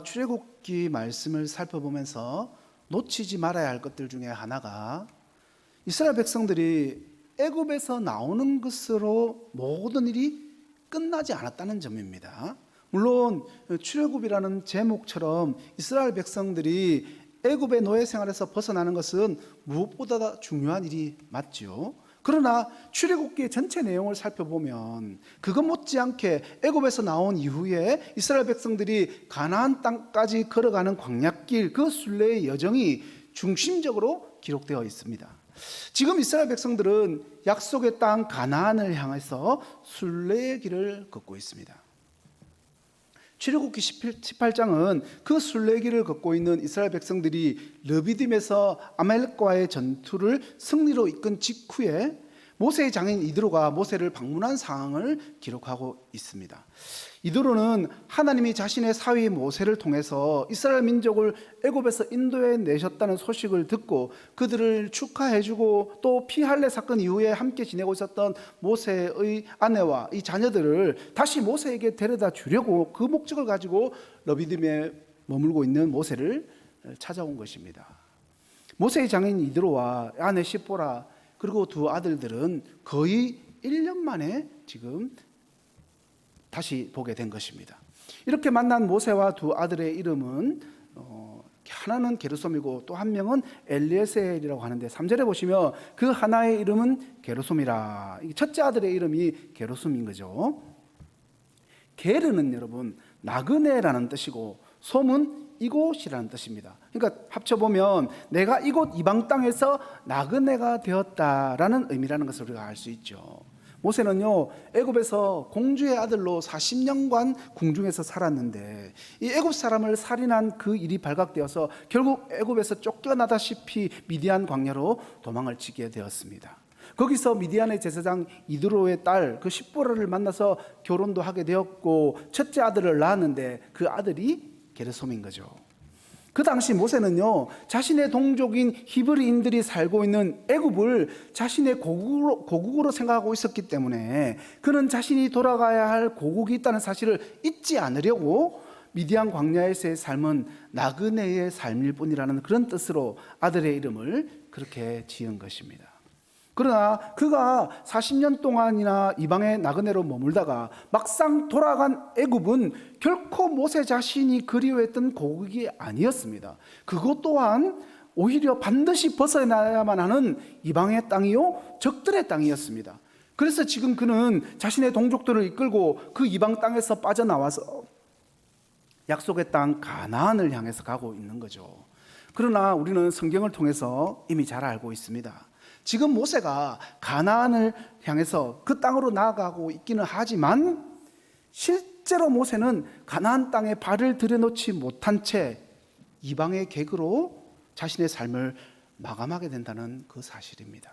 출애굽기 말씀을 살펴보면서 놓치지 말아야 할 것들 중에 하나가 이스라엘 백성들이 애굽에서 나오는 것으로 모든 일이 끝나지 않았다는 점입니다. 물론 출애굽이라는 제목처럼 이스라엘 백성들이 애굽의 노예 생활에서 벗어나는 것은 무엇보다 중요한 일이 맞죠. 그러나 출애굽기의 전체 내용을 살펴보면 그것 못지않게 애굽에서 나온 이후에 이스라엘 백성들이 가나안 땅까지 걸어가는 광야길 그 순례의 여정이 중심적으로 기록되어 있습니다. 지금 이스라엘 백성들은 약속의 땅 가나안을 향해서 순례의 길을 걷고 있습니다. 출애굽기 18장은 그 순례길을 걷고 있는 이스라엘 백성들이 르비딤에서 아말렉과의 전투를 승리로 이끈 직후에 모세의 장인 이드로가 모세를 방문한 상황을 기록하고 있습니다. 이드로는 하나님이 자신의 사위 모세를 통해서 이스라엘 민족을 애굽에서 인도해 내셨다는 소식을 듣고 그들을 축하해주고 또 피할레 사건 이후에 함께 지내고 있었던 모세의 아내와 이 자녀들을 다시 모세에게 데려다 주려고 그 목적을 가지고 러비딤에 머물고 있는 모세를 찾아온 것입니다. 모세의 장인 이드로와 아내 시보라 그리고 두 아들들은 거의 1년 만에 지금 다시 보게 된 것입니다. 이렇게 만난 모세와 두 아들의 이름은 어, 하나는 게르솜이고 또 한 명은 엘리에셀이라고 하는데 3절에 보시면 그 하나의 이름은 게르솜이라. 이 첫째 아들의 이름이 게르솜인 거죠. 게르는 여러분 나그네라는 뜻이고 솜은 이곳이라는 뜻입니다. 그러니까 합쳐 보면 내가 이곳 이방 땅에서 나그네가 되었다라는 의미라는 것을 우리가 알 수 있죠. 모세는요 애굽에서 공주의 아들로 40년간 궁중에서 살았는데 이 애굽 사람을 살인한 그 일이 발각되어서 결국 애굽에서 쫓겨나다시피 미디안 광야로 도망을 치게 되었습니다. 거기서 미디안의 제사장 이드로의 딸 그 십보라를 만나서 결혼도 하게 되었고 첫째 아들을 낳았는데 그 아들이 게르솜인 거죠. 그 당시 모세는요 자신의 동족인 히브리인들이 살고 있는 애굽을 자신의 고국으로, 고국으로 생각하고 있었기 때문에 그는 자신이 돌아가야 할 고국이 있다는 사실을 잊지 않으려고 미디안 광야에서의 삶은 나그네의 삶일 뿐이라는 그런 뜻으로 아들의 이름을 그렇게 지은 것입니다. 그러나 그가 40년 동안이나 이방의 나그네로 머물다가 막상 돌아간 애굽은 결코 모세 자신이 그리워했던 고국이 아니었습니다. 그것 또한 오히려 반드시 벗어나야만 하는 이방의 땅이요 적들의 땅이었습니다. 그래서 지금 그는 자신의 동족들을 이끌고 그 이방 땅에서 빠져나와서 약속의 땅 가나안을 향해서 가고 있는 거죠. 그러나 우리는 성경을 통해서 이미 잘 알고 있습니다. 지금 모세가 가나안을 향해서 그 땅으로 나아가고 있기는 하지만 실제로 모세는 가나안 땅에 발을 들여놓지 못한 채 이방의 객으로 자신의 삶을 마감하게 된다는 그 사실입니다.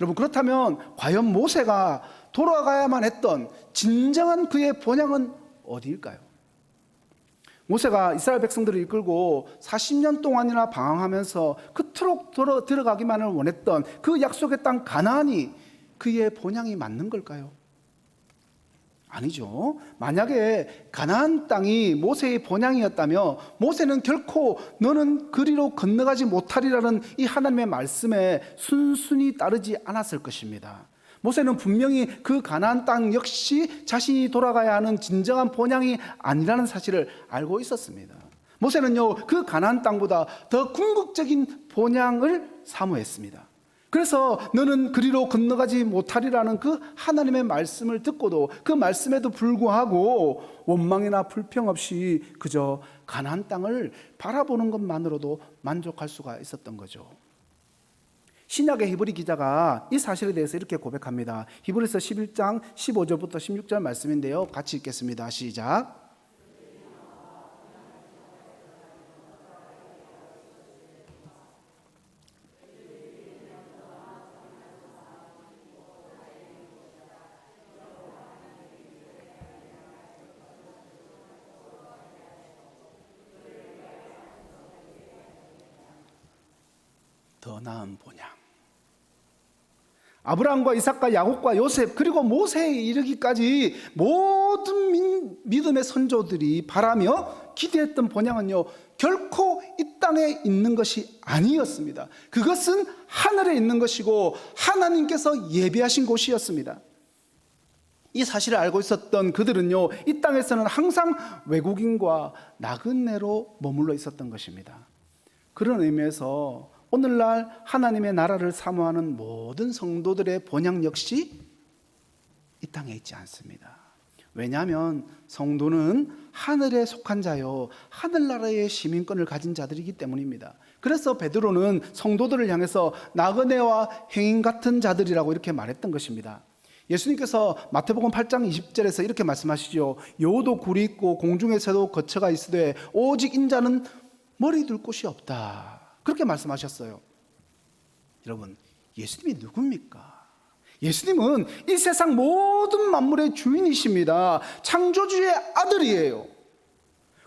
여러분 그렇다면 과연 모세가 돌아가야만 했던 진정한 그의 본향은 어디일까요? 모세가 이스라엘 백성들을 이끌고 40년 동안이나 방황하면서 그토록 들어, 들어가기만을 원했던 그 약속의 땅 가나안이 그의 본향이 맞는 걸까요? 아니죠. 만약에 가나안 땅이 모세의 본향이었다며 모세는 결코 너는 그리로 건너가지 못하리라는 이 하나님의 말씀에 순순히 따르지 않았을 것입니다. 모세는 분명히 그 가나안 땅 역시 자신이 돌아가야 하는 진정한 본향이 아니라는 사실을 알고 있었습니다. 모세는요 그 가나안 땅보다 더 궁극적인 본향을 사모했습니다. 그래서 너는 그리로 건너가지 못하리라는 그 하나님의 말씀을 듣고도 그 말씀에도 불구하고 원망이나 불평 없이 그저 가나안 땅을 바라보는 것만으로도 만족할 수가 있었던 거죠. 신약의 히브리 기자가 이 사실에 대해서 이렇게 고백합니다. 히브리서 11장 15절부터 16절 말씀인데요. 같이 읽겠습니다. 시작. 더 나은 본향. 아브라함과 이삭과 야곱과 요셉 그리고 모세에 이르기까지 모든 민- 믿음의 선조들이 바라며 기대했던 본향은요, 결코 이 땅에 있는 것이 아니었습니다. 그것은 하늘에 있는 것이고 하나님께서 예비하신 곳이었습니다. 이 사실을 알고 있었던 그들은요, 이 땅에서는 항상 외국인과 나그네로 머물러 있었던 것입니다. 그런 의미에서 오늘날 하나님의 나라를 사모하는 모든 성도들의 본향 역시 이 땅에 있지 않습니다. 왜냐하면 성도는 하늘에 속한 자요 하늘나라의 시민권을 가진 자들이기 때문입니다. 그래서 베드로는 성도들을 향해서 나그네와 행인 같은 자들이라고 이렇게 말했던 것입니다. 예수님께서 마태복음 8장 20절에서 이렇게 말씀하시죠. 여우도 굴이 있고 공중의 새도 거처가 있으되 오직 인자는 머리 둘 곳이 없다. 그렇게 말씀하셨어요. 여러분, 예수님이 누굽니까? 예수님은 이 세상 모든 만물의 주인이십니다. 창조주의 아들이에요.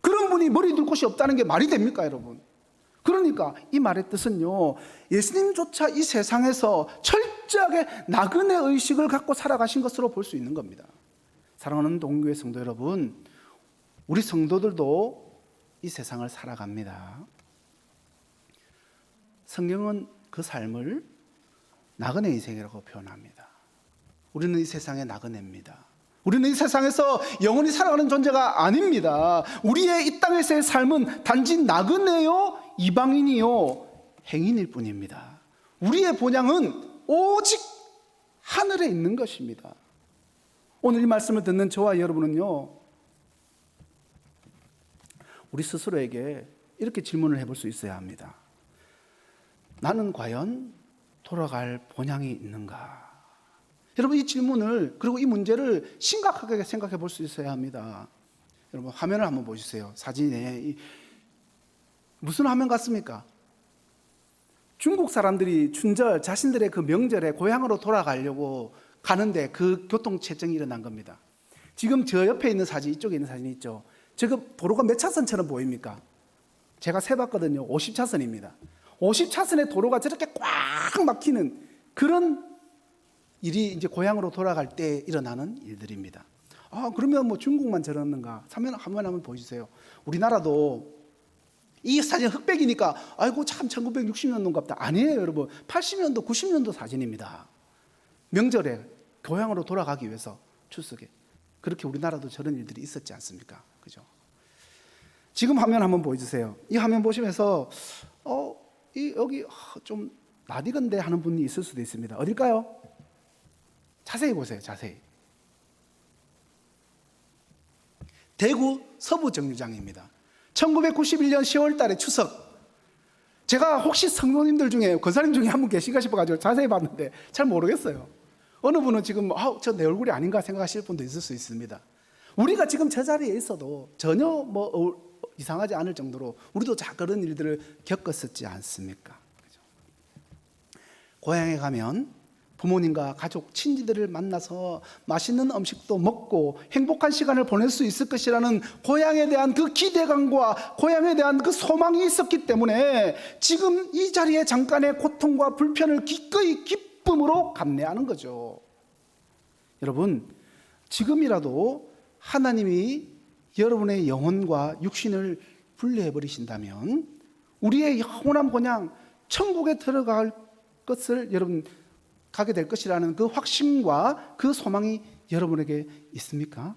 그런 분이 머리 둘 곳이 없다는 게 말이 됩니까, 여러분? 그러니까 이 말의 뜻은요, 예수님조차 이 세상에서 철저하게 나그네 의식을 갖고 살아가신 것으로 볼 수 있는 겁니다. 사랑하는 동교회 성도 여러분, 우리 성도들도 이 세상을 살아갑니다. 성경은 그 삶을 나그네 인생이라고 표현합니다. 우리는 이 세상의 나그네입니다. 우리는 이 세상에서 영원히 살아가는 존재가 아닙니다. 우리의 이 땅에서의 삶은 단지 나그네요, 이방인이요, 행인일 뿐입니다. 우리의 본향은 오직 하늘에 있는 것입니다. 오늘 이 말씀을 듣는 저와 여러분은요, 우리 스스로에게 이렇게 질문을 해볼 수 있어야 합니다. 나는 과연 돌아갈 본향이 있는가? 여러분 이 질문을 그리고 이 문제를 심각하게 생각해 볼 수 있어야 합니다. 여러분 화면을 한번 보시세요. 사진에 이 무슨 화면 같습니까? 중국 사람들이 춘절 자신들의 그 명절에 고향으로 돌아가려고 가는데 그 교통 체증이 일어난 겁니다. 지금 저 옆에 있는 사진 이쪽에 있는 사진이 있죠. 저거 도로가 몇 차선처럼 보입니까? 제가 세봤거든요. 50차선입니다. 50차선의 도로가 저렇게 꽉 막히는 그런 일이 이제 고향으로 돌아갈 때 일어나는 일들입니다. 아, 그러면 뭐 중국만 저러는가? 화면 한번 한번 보여주세요. 우리나라도 이 사진 흑백이니까 아이고 참 1960년도인갑다. 아니에요, 여러분. 80년도, 90년도 사진입니다. 명절에 고향으로 돌아가기 위해서 출석에. 그렇게 우리나라도 저런 일들이 있었지 않습니까? 그죠? 지금 화면 한번 보여주세요. 이 화면 보시면서 어, 이 여기 좀 나디건데 하는 분이 있을 수도 있습니다. 어딜까요? 자세히 보세요. 자세히. 대구 서부 정류장입니다. 1991년 10월 달에 추석. 제가 혹시 성도님들 중에 권사님 중에 한 분 계신가 싶어 가지고 자세히 봤는데 잘 모르겠어요. 어느 분은 지금 아, 저 내 얼굴이 아닌가 생각하실 분도 있을 수 있습니다. 우리가 지금 저 자리에 있어도 전혀 뭐 어, 이상하지 않을 정도로 우리도 자 그런 일들을 겪었었지 않습니까? 그죠? 고향에 가면 부모님과 가족, 친지들을 만나서 맛있는 음식도 먹고 행복한 시간을 보낼 수 있을 것이라는 고향에 대한 그 기대감과 고향에 대한 그 소망이 있었기 때문에 지금 이 자리에 잠깐의 고통과 불편을 기꺼이 기쁨으로 감내하는 거죠. 여러분, 지금이라도 하나님이 여러분의 영혼과 육신을 분리해 버리신다면 우리의 영원한 본향 천국에 들어갈 것을 여러분 가게 될 것이라는 그 확신과 그 소망이 여러분에게 있습니까?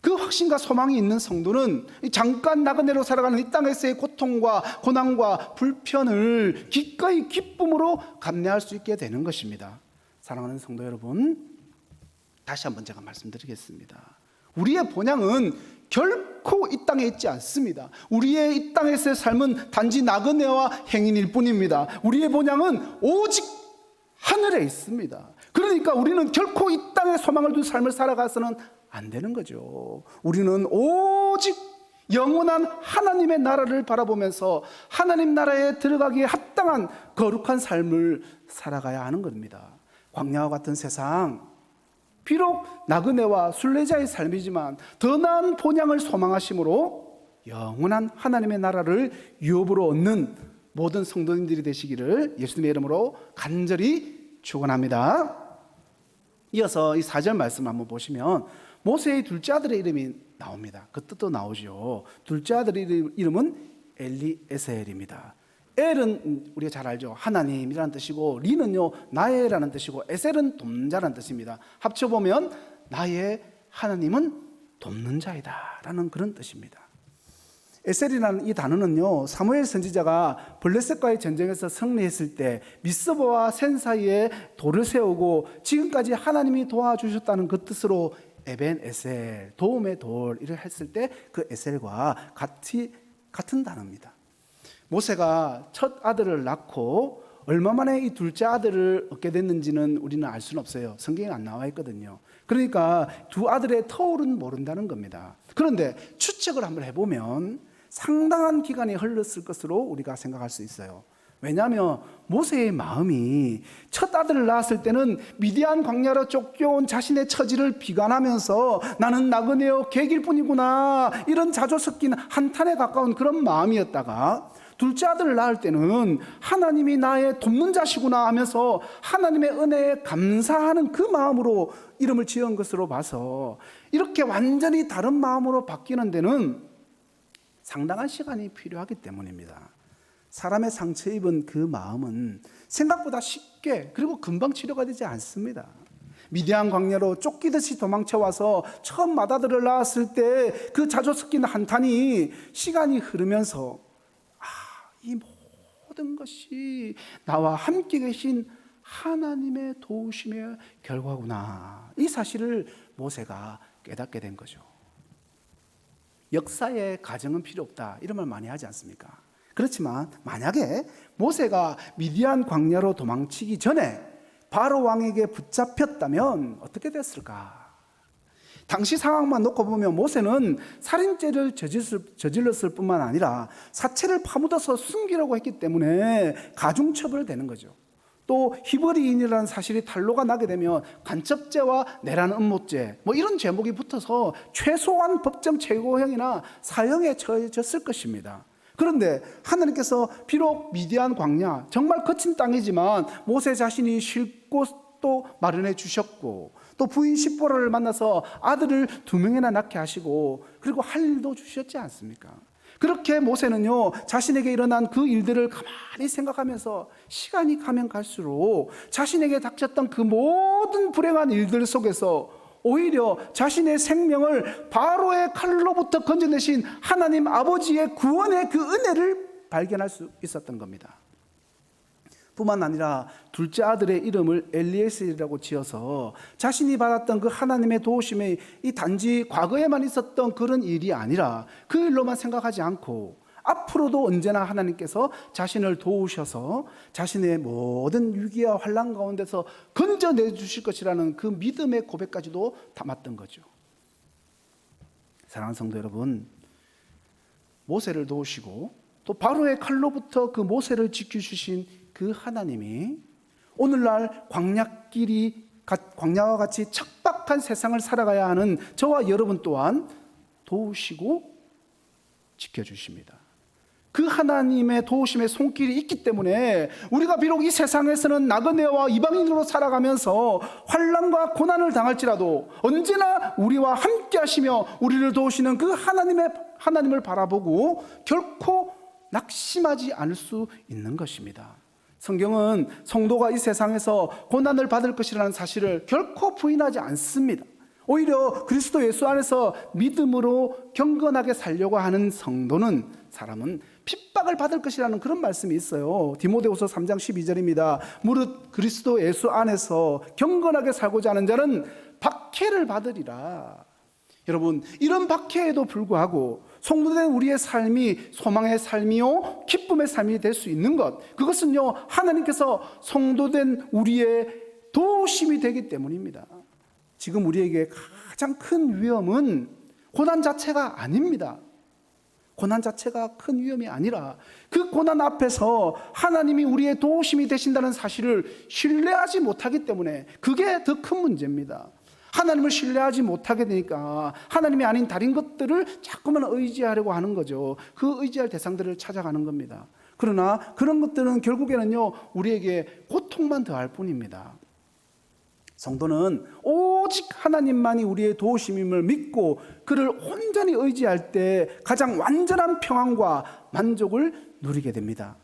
그 확신과 소망이 있는 성도는 잠깐 나그네로 살아가는 이 땅에서의 고통과 고난과 불편을 기꺼이 기쁨으로 감내할 수 있게 되는 것입니다. 사랑하는 성도 여러분, 다시 한번 제가 말씀드리겠습니다. 우리의 본향은 결코 이 땅에 있지 않습니다. 우리의 이 땅에서의 삶은 단지 나그네와 행인일 뿐입니다. 우리의 본향은 오직 하늘에 있습니다. 그러니까 우리는 결코 이 땅에 소망을 둔 삶을 살아가서는 안 되는 거죠. 우리는 오직 영원한 하나님의 나라를 바라보면서 하나님 나라에 들어가기에 합당한 거룩한 삶을 살아가야 하는 겁니다. 광야와 같은 세상, 비록 나그네와 순례자의 삶이지만 더 나은 본향을 소망하심으로 영원한 하나님의 나라를 유업으로 얻는 모든 성도님들이 되시기를 예수님의 이름으로 간절히 축원합니다. 이어서 이 4절 말씀 한번 보시면 모세의 둘째 아들의 이름이 나옵니다. 그 뜻도 나오죠. 둘째 아들의 이름- 이름은 엘리에셀입니다. 엘은 우리가 잘 알죠. 하나님이라는 뜻이고 리는요 나의라는 뜻이고 에셀은 돕자라는 뜻입니다. 합쳐 보면 나의 하나님은 돕는 자이다라는 그런 뜻입니다. 에셀이라는 이 단어는요 사무엘 선지자가 블레셋과의 전쟁에서 승리했을 때 미스보와 센 사이에 돌을 세우고 지금까지 하나님이 도와주셨다는 그 뜻으로 에벤 에셀 도움의 돌 이를 했을 때 그 에셀과 같이 같은 단어입니다. 모세가 첫 아들을 낳고 얼마 만에 이 둘째 아들을 얻게 됐는지는 우리는 알 수는 없어요. 성경에 안 나와 있거든요. 그러니까 두 아들의 터울은 모른다는 겁니다. 그런데 추측을 한번 해보면 상당한 기간이 흘렀을 것으로 우리가 생각할 수 있어요. 왜냐하면 모세의 마음이 첫 아들을 낳았을 때는 미디안 광야로 쫓겨온 자신의 처지를 비관하면서 나는 나그네요 개길 뿐이구나 이런 자조 섞인 한탄에 가까운 그런 마음이었다가 둘째 아들을 낳을 때는 하나님이 나의 돕는 자시구나 하면서 하나님의 은혜에 감사하는 그 마음으로 이름을 지은 것으로 봐서 이렇게 완전히 다른 마음으로 바뀌는 데는 상당한 시간이 필요하기 때문입니다. 사람의 상처 입은 그 마음은 생각보다 쉽게 그리고 금방 치료가 되지 않습니다. 미디안 광야로 쫓기듯이 도망쳐 와서 처음 맏아들을 낳았을 때 그 자조 섞인 한탄이 시간이 흐르면서 아, 이 모든 것이 나와 함께 계신 하나님의 도우심의 결과구나. 이 사실을 모세가 깨닫게 된 거죠. 역사에 가정은 필요 없다. 이런 말 많이 하지 않습니까? 그렇지만 만약에 모세가 미디안 광야로 도망치기 전에 바로 왕에게 붙잡혔다면 어떻게 됐을까? 당시 상황만 놓고 보면 모세는 살인죄를 저질렀을, 뿐만 아니라 사체를 파묻어서 숨기려고 했기 때문에 가중처벌되는 거죠. 또 히브리인이라는 사실이 탄로가 나게 되면 간첩죄와 내란 음모죄 뭐 이런 제목이 붙어서 최소한 법정 최고형이나 사형에 처해졌을 것입니다. 그런데 하나님께서 비록 미디안 광야 정말 거친 땅이지만 모세 자신이 쉴 곳도 마련해 주셨고 또 부인 십보라를 만나서 아들을 두 명이나 낳게 하시고 그리고 할 일도 주셨지 않습니까? 그렇게 모세는요 자신에게 일어난 그 일들을 가만히 생각하면서 시간이 가면 갈수록 자신에게 닥쳤던 그 모든 불행한 일들 속에서 오히려 자신의 생명을 바로의 칼로부터 건져내신 하나님 아버지의 구원의 그 은혜를 발견할 수 있었던 겁니다. 뿐만 아니라 둘째 아들의 이름을 엘리에셀이라고 지어서 자신이 받았던 그 하나님의 도우심이 이 단지 과거에만 있었던 그런 일이 아니라 그 일로만 생각하지 않고 앞으로도 언제나 하나님께서 자신을 도우셔서 자신의 모든 위기와 환란 가운데서 건져내 주실 것이라는 그 믿음의 고백까지도 담았던 거죠. 사랑하는 성도 여러분, 모세를 도우시고 또 바로의 칼로부터 그 모세를 지켜주신 그 하나님이 오늘날 광야길이 광야와 같이 척박한 세상을 살아가야 하는 저와 여러분 또한 도우시고 지켜주십니다. 그 하나님의 도우심의 손길이 있기 때문에 우리가 비록 이 세상에서는 나그네와 이방인으로 살아가면서 환란과 고난을 당할지라도 언제나 우리와 함께 하시며 우리를 도우시는 그 하나님의 하나님을 바라보고 결코 낙심하지 않을 수 있는 것입니다. 성경은 성도가 이 세상에서 고난을 받을 것이라는 사실을 결코 부인하지 않습니다. 오히려 그리스도 예수 안에서 믿음으로 경건하게 살려고 하는 성도는 사람은 핍박을 받을 것이라는 그런 말씀이 있어요. 디모데후서 3장 12절입니다. 무릇 그리스도 예수 안에서 경건하게 살고자 하는 자는 박해를 받으리라. 여러분, 이런 박해에도 불구하고 성도된 우리의 삶이 소망의 삶이요, 기쁨의 삶이 될 수 있는 것. 그것은요, 하나님께서 성도된 우리의 도심이 되기 때문입니다. 지금 우리에게 가장 큰 위험은 고난 자체가 아닙니다. 고난 자체가 큰 위험이 아니라 그 고난 앞에서 하나님이 우리의 도우심이 되신다는 사실을 신뢰하지 못하기 때문에 그게 더 큰 문제입니다. 하나님을 신뢰하지 못하게 되니까 하나님이 아닌 다른 것들을 자꾸만 의지하려고 하는 거죠. 그 의지할 대상들을 찾아가는 겁니다. 그러나 그런 것들은 결국에는요, 우리에게 고통만 더할 뿐입니다. 성도는 오직 하나님만이 우리의 도우심임을 믿고 그를 온전히 의지할 때 가장 완전한 평안과 만족을 누리게 됩니다.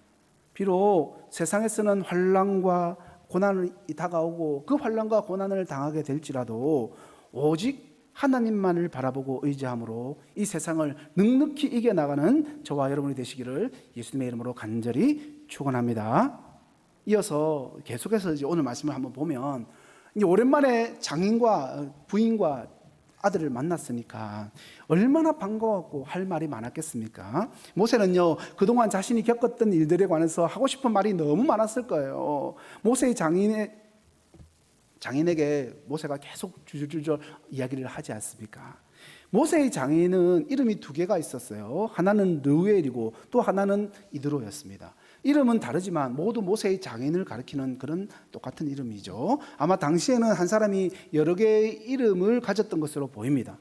비록 세상에서는 환란과 고난이 다가오고 그 환란과 고난을 당하게 될지라도 오직 하나님만을 바라보고 의지함으로 이 세상을 넉넉히 이겨 나가는 저와 여러분이 되시기를 예수님의 이름으로 간절히 축원합니다. 이어서 계속해서 이제 오늘 말씀을 한번 보면 오랜만에 장인과 부인과 아들을 만났으니까 얼마나 반가웠고 할 말이 많았겠습니까? 모세는요 그동안 자신이 겪었던 일들에 관해서 하고 싶은 말이 너무 많았을 거예요. 모세의 장인의 장인에게 모세가 계속 줄줄줄 이야기를 하지 않습니까? 모세의 장인은 이름이 두 개가 있었어요. 하나는 르우엘이고 또 하나는 이드로였습니다. 이름은 다르지만 모두 모세의 장인을 가리키는 그런 똑같은 이름이죠. 아마 당시에는 한 사람이 여러 개의 이름을 가졌던 것으로 보입니다.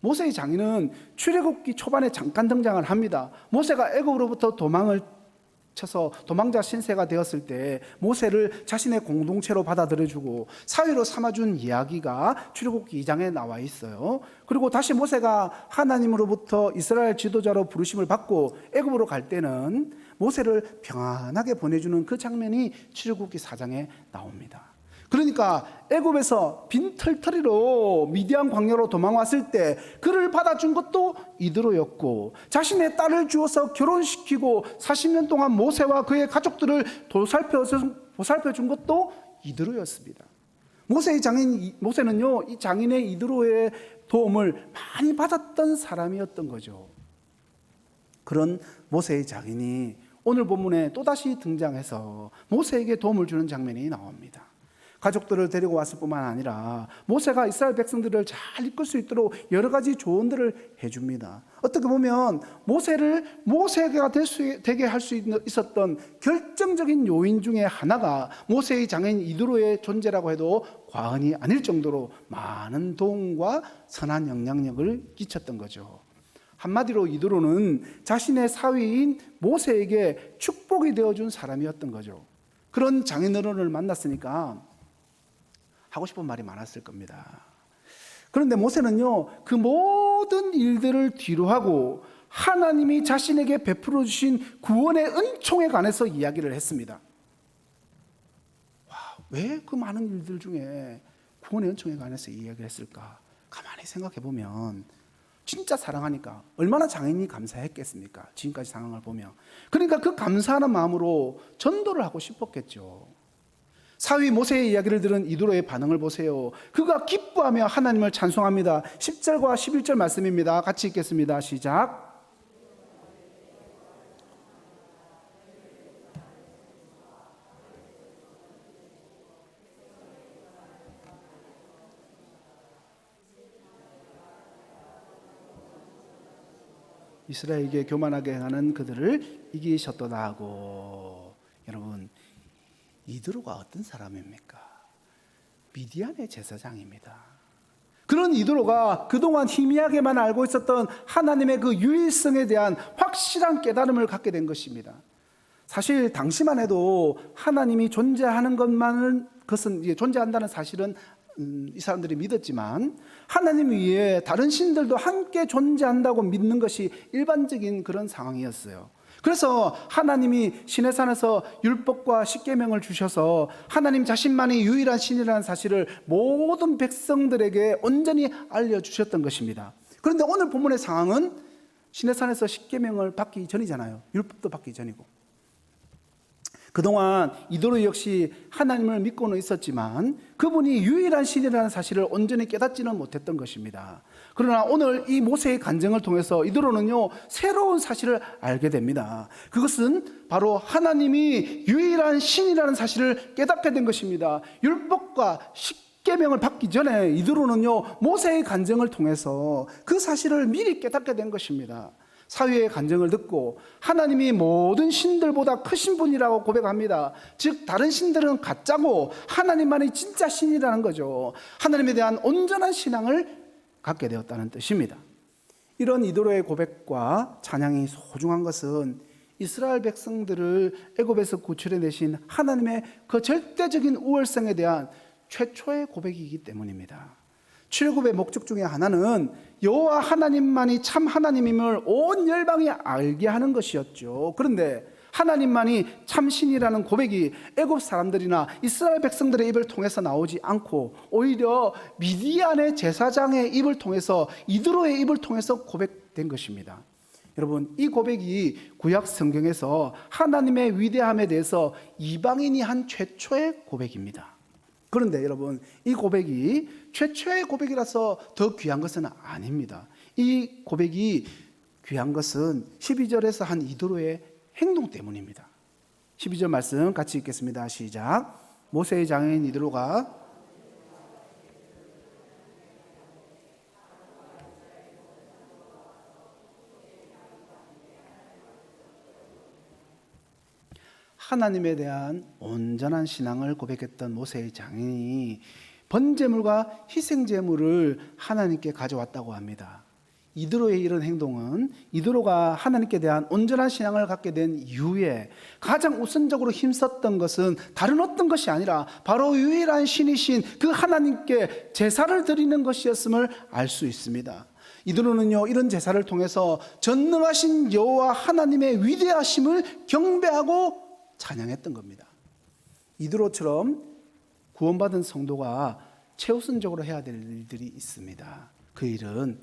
모세의 장인은 출애굽기 초반에 잠깐 등장을 합니다. 모세가 애굽으로부터 도망을 쳐서 도망자 신세가 되었을 때 모세를 자신의 공동체로 받아들여주고 사위로 삼아준 이야기가 출애굽기 2장에 나와 있어요. 그리고 다시 모세가 하나님으로부터 이스라엘 지도자로 부르심을 받고 애굽으로 갈 때는 모세를 평안하게 보내주는 그 장면이 출애굽기 4장에 나옵니다. 그러니까 애굽에서 빈털터리로 미디안 광야로 도망왔을 때 그를 받아준 것도 이드로였고 자신의 딸을 주어서 결혼시키고 40년 동안 모세와 그의 가족들을 보살펴 준 것도 이드로였습니다. 모세의 장인 모세는요 이 장인의 이드로의 도움을 많이 받았던 사람이었던 거죠. 그런 모세의 장인이 오늘 본문에 또다시 등장해서 모세에게 도움을 주는 장면이 나옵니다. 가족들을 데리고 왔을 뿐만 아니라 모세가 이스라엘 백성들을 잘 이끌 수 있도록 여러 가지 조언들을 해줍니다. 어떻게 보면 모세를 모세가 될 수, 되게 할 수 있었던 결정적인 요인 중에 하나가 모세의 장인 이드로의 존재라고 해도 과언이 아닐 정도로 많은 도움과 선한 영향력을 끼쳤던 거죠. 한마디로 이드로는 자신의 사위인 모세에게 축복이 되어준 사람이었던 거죠. 그런 장인어른을 만났으니까 하고 싶은 말이 많았을 겁니다. 그런데 모세는요, 그 모든 일들을 뒤로 하고 하나님이 자신에게 베풀어 주신 구원의 은총에 관해서 이야기를 했습니다. 왜그 많은 일들 중에 구원의 은총에 관해서 이야기를 했을까? 가만히 생각해 보면 진짜 사랑하니까 얼마나 장인이 감사했겠습니까? 지금까지 상황을 보면. 그러니까 그 감사하는 마음으로 전도를 하고 싶었겠죠. 사위 모세의 이야기를 들은 이도로의 반응을 보세요. 그가 기뻐하며 하나님을 찬송합니다. 10절과 11절 말씀입니다. 같이 읽겠습니다. 시작. 이스라엘에게 교만하게 행하는 그들을 이기셨도다 하고 여러분 이드로가 어떤 사람입니까? 미디안의 제사장입니다. 그런 이드로가 그동안 희미하게만 알고 있었던 하나님의 그 유일성에 대한 확실한 깨달음을 갖게 된 것입니다. 사실 당시만 해도 하나님이 존재하는 것만은 그것은 존재한다는 사실은 음, 이 사람들이 믿었지만 하나님 위에 다른 신들도 함께 존재한다고 믿는 것이 일반적인 그런 상황이었어요. 그래서 하나님이 신의 산에서 율법과 십계명을 주셔서 하나님 자신만이 유일한 신이라는 사실을 모든 백성들에게 온전히 알려 주셨던 것입니다. 그런데 오늘 본문의 상황은 신의 산에서 십계명을 받기 전이잖아요. 율법도 받기 전이고. 그동안 이도로 역시 하나님을 믿고는 있었지만 그분이 유일한 신이라는 사실을 온전히 깨닫지는 못했던 것입니다. 그러나 오늘 이 모세의 간증을 통해서 이도로는요 새로운 사실을 알게 됩니다. 그것은 바로 하나님이 유일한 신이라는 사실을 깨닫게 된 것입니다. 율법과 십계명을 받기 전에 이도로는요 모세의 간증을 통해서 그 사실을 미리 깨닫게 된 것입니다. 사위의 간증을 듣고 하나님이 모든 신들보다 크신 분이라고 고백합니다. 즉 다른 신들은 가짜고 하나님만이 진짜 신이라는 거죠. 하나님에 대한 온전한 신앙을 갖게 되었다는 뜻입니다. 이런 이도로의 고백과 찬양이 소중한 것은 이스라엘 백성들을 애굽에서 구출해 내신 하나님의 그 절대적인 우월성에 대한 최초의 고백이기 때문입니다. 출애굽의 목적 중에 하나는 여호와 하나님만이 참 하나님임을 온 열방이 알게 하는 것이었죠. 그런데 하나님만이 참신이라는 고백이 애굽 사람들이나 이스라엘 백성들의 입을 통해서 나오지 않고 오히려 미디안의 제사장의 입을 통해서 이드로의 입을 통해서 고백된 것입니다. 여러분 이 고백이 구약 성경에서 하나님의 위대함에 대해서 이방인이 한 최초의 고백입니다. 그런데 여러분 이 고백이 최초의 고백이라서 더 귀한 것은 아닙니다. 이 고백이 귀한 것은 12절에서 한 이도로의 행동 때문입니다. 12절 말씀 같이 읽겠습니다. 시작. 모세의 장인 이드로가 하나님에 대한 온전한 신앙을 고백했던 모세의 장인이 번제물과 희생제물을 하나님께 가져왔다고 합니다. 이드로의 이런 행동은 이드로가 하나님께 대한 온전한 신앙을 갖게 된 이후에 가장 우선적으로 힘썼던 것은 다른 어떤 것이 아니라 바로 유일한 신이신 그 하나님께 제사를 드리는 것이었음을 알 수 있습니다. 이드로는요 이런 제사를 통해서 전능하신 여호와 하나님의 위대하심을 경배하고 찬양했던 겁니다. 이드로처럼 구원받은 성도가 최우선적으로 해야 될 일들이 있습니다. 그 일은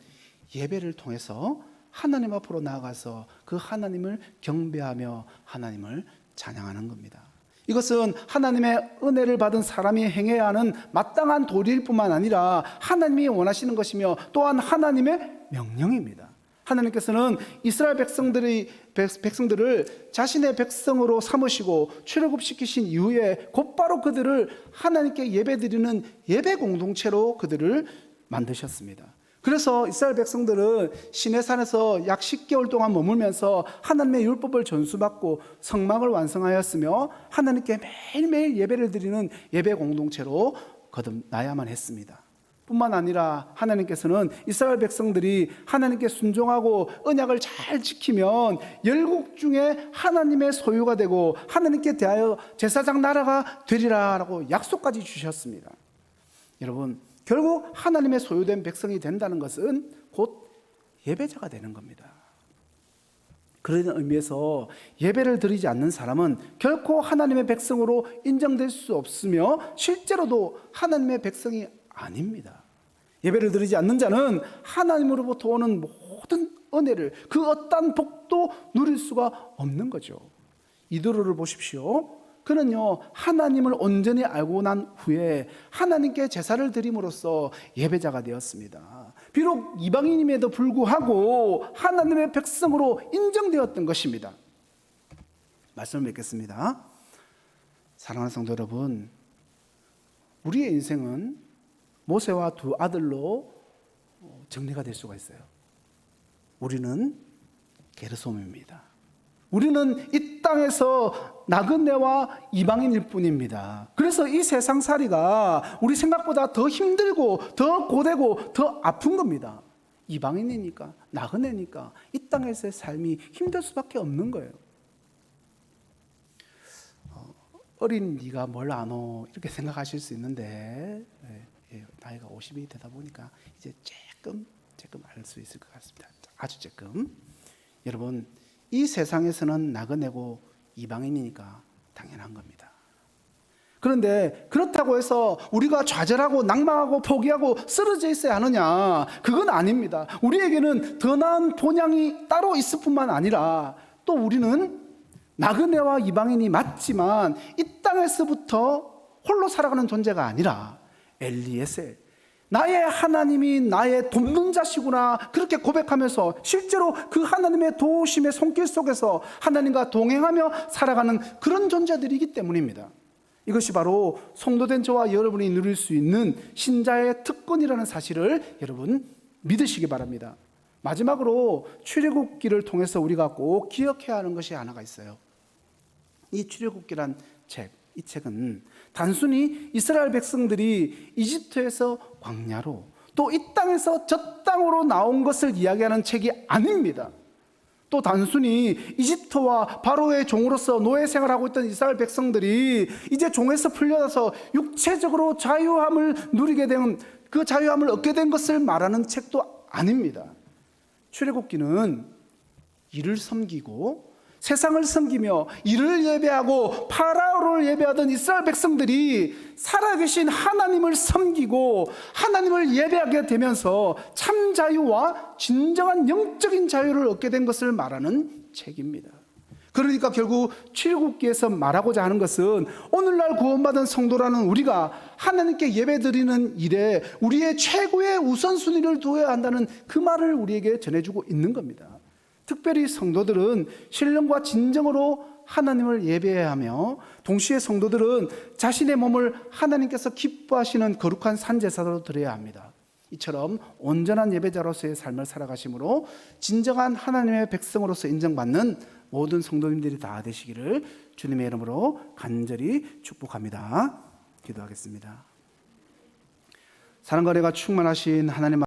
예배를 통해서 하나님 앞으로 나아가서 그 하나님을 경배하며 하나님을 찬양하는 겁니다. 이것은 하나님의 은혜를 받은 사람이 행해야 하는 마땅한 도리일 뿐만 아니라 하나님이 원하시는 것이며 또한 하나님의 명령입니다. 하나님께서는 이스라엘 백성들이 백성들을 자신의 백성으로 삼으시고 출애굽시키신 이후에 곧바로 그들을 하나님께 예배드리는 예배 공동체로 그들을 만드셨습니다. 그래서 이스라엘 백성들은 시내산에서 약 10개월 동안 머물면서 하나님의 율법을 전수받고 성막을 완성하였으며 하나님께 매일매일 예배를 드리는 예배 공동체로 거듭나야만 했습니다. 뿐만 아니라 하나님께서는 이스라엘 백성들이 하나님께 순종하고 언약을 잘 지키면 열국 중에 하나님의 소유가 되고 하나님께 대하여 제사장 나라가 되리라라고 약속까지 주셨습니다. 여러분, 결국 하나님의 소유된 백성이 된다는 것은 곧 예배자가 되는 겁니다. 그런 의미에서 예배를 드리지 않는 사람은 결코 하나님의 백성으로 인정될 수 없으며 실제로도 하나님의 백성이 아닙니다. 예배를 드리지 않는 자는 하나님으로부터 오는 모든 은혜를 그 어떤 복도 누릴 수가 없는 거죠. 이도로를 보십시오. 그는요 하나님을 온전히 알고 난 후에 하나님께 제사를 드림으로써 예배자가 되었습니다. 비록 이방인임에도 불구하고 하나님의 백성으로 인정되었던 것입니다. 말씀을 맺겠습니다. 사랑하는 성도 여러분, 우리의 인생은 모세와 두 아들로 정리가 될 수가 있어요. 우리는 게르솜입니다. 우리는 이 땅에서 나그네와 이방인일 뿐입니다. 그래서 이 세상살이가 우리 생각보다 더 힘들고 더 고되고 더 아픈 겁니다. 이방인이니까 나그네니까 이 땅에서의 삶이 힘들 수밖에 없는 거예요. 어, 어린 네가 뭘 아노 이렇게 생각하실 수 있는데 예, 예, 나이가 50이 되다 보니까 이제 조금 조금 알 수 있을 것 같습니다. 아주 조금 여러분 이 세상에서는 나그네고 이방인이니까 당연한 겁니다. 그런데 그렇다고 해서 우리가 좌절하고 낭망하고 포기하고 쓰러져 있어야 하느냐? 그건 아닙니다. 우리에게는 더 나은 본향이 따로 있을 뿐만 아니라 또 우리는 나그네와 이방인이 맞지만 이 땅에서부터 홀로 살아가는 존재가 아니라 엘리에셀 나의 하나님이 나의 돕는 자시구나 그렇게 고백하면서 실제로 그 하나님의 도우심의 손길 속에서 하나님과 동행하며 살아가는 그런 존재들이기 때문입니다. 이것이 바로 성도된 저와 여러분이 누릴 수 있는 신자의 특권이라는 사실을 여러분 믿으시기 바랍니다. 마지막으로 출애굽기를 통해서 우리가 꼭 기억해야 하는 것이 하나가 있어요. 이 출애굽기란 책, 이 책은 단순히 이스라엘 백성들이 이집트에서 광야로 또 이 땅에서 저 땅으로 나온 것을 이야기하는 책이 아닙니다. 또 단순히 이집트와 바로의 종으로서 노예 생활하고 있던 이스라엘 백성들이 이제 종에서 풀려나서 육체적으로 자유함을 누리게 된 그 자유함을 얻게 된 것을 말하는 책도 아닙니다. 출애굽기는 이를 섬기고 세상을 섬기며 이를 예배하고 파라오를 예배하던 이스라엘 백성들이 살아계신 하나님을 섬기고 하나님을 예배하게 되면서 참 자유와 진정한 영적인 자유를 얻게 된 것을 말하는 책입니다. 그러니까 결국 출애굽기에서 말하고자 하는 것은 오늘날 구원받은 성도라는 우리가 하나님께 예배드리는 일에 우리의 최고의 우선순위를 두어야 한다는 그 말을 우리에게 전해주고 있는 겁니다. 특별히 성도들은 신령과 진정으로 하나님을 예배해야 하며 동시에 성도들은 자신의 몸을 하나님께서 기뻐하시는 거룩한 산제사로 드려야 합니다. 이처럼 온전한 예배자로서의 삶을 살아가심으로 진정한 하나님의 백성으로서 인정받는 모든 성도님들이 다 되시기를 주님의 이름으로 간절히 축복합니다. 기도하겠습니다. 사랑과 은혜가 충만하신 하나님